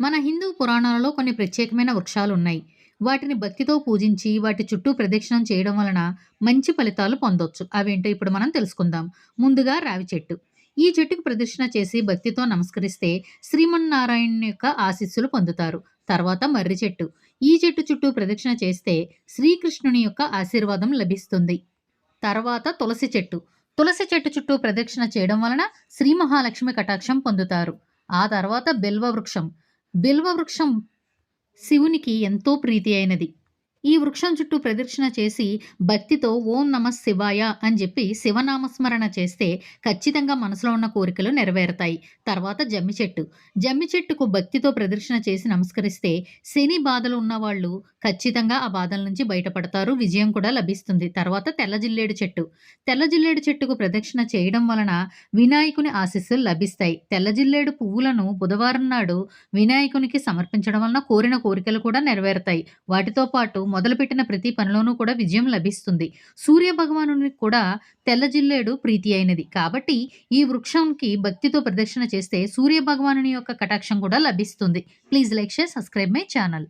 మన హిందూ పురాణాలలో కొన్ని ప్రత్యేకమైన వృక్షాలు ఉన్నాయి వాటిని భక్తితో పూజించి వాటి చుట్టూ ప్రదక్షిణం చేయడం వలన మంచి ఫలితాలు పొందొచ్చు. అవేంటో ఇప్పుడు మనం తెలుసుకుందాం. ముందుగా రావి చెట్టు. ఈ చెట్టుకు ప్రదక్షిణ చేసి భక్తితో నమస్కరిస్తే శ్రీమన్నారాయణ యొక్క ఆశీస్సులు పొందుతారు. తర్వాత మర్రి చెట్టు. ఈ చెట్టు చుట్టూ ప్రదక్షిణ చేస్తే శ్రీకృష్ణుని యొక్క ఆశీర్వాదం లభిస్తుంది. తర్వాత తులసి చెట్టు. తులసి చెట్టు చుట్టూ ప్రదక్షిణ చేయడం వలన శ్రీ మహాలక్ష్మి కటాక్షం పొందుతారు. ఆ తర్వాత బిల్వ వృక్షం. బిల్వ వృక్షం శివునికి ఎంతో ప్రీతి అయినది. ఈ వృక్షం చుట్టూ ప్రదక్షిణ చేసి భక్తితో ఓం నమ శివాయ అని చెప్పి శివనామస్మరణ చేస్తే ఖచ్చితంగా మనసులో ఉన్న కోరికలు నెరవేరుతాయి. తర్వాత జమ్మి చెట్టు. జమ్మి చెట్టుకు భక్తితో ప్రదక్షిణ చేసి నమస్కరిస్తే శని బాధలు ఉన్నవాళ్ళు ఖచ్చితంగా ఆ బాధల నుంచి బయటపడతారు. విజయం కూడా లభిస్తుంది. తర్వాత తెల్ల జిల్లేడు చెట్టు. తెల్ల జిల్లేడు చెట్టుకు ప్రదక్షిణ చేయడం వలన వినాయకుని ఆశీస్సులు లభిస్తాయి. తెల్ల జిల్లేడు పువ్వులను బుధవారం నాడు వినాయకునికి సమర్పించడం వలన కోరిన కోరికలు కూడా నెరవేరుతాయి. వాటితో పాటు మొదలుపెట్టిన ప్రతి పనిలోనూ కూడా విజయం లభిస్తుంది. సూర్య భగవానుని కూడా తెల్ల జిల్లేడు ప్రీతి అయినది. కాబట్టి ఈ వృక్షంకి భక్తితో ప్రదక్షిణ చేస్తే సూర్య భగవానుని యొక్క కటాక్షం కూడా లభిస్తుంది. Please like share subscribe my channel.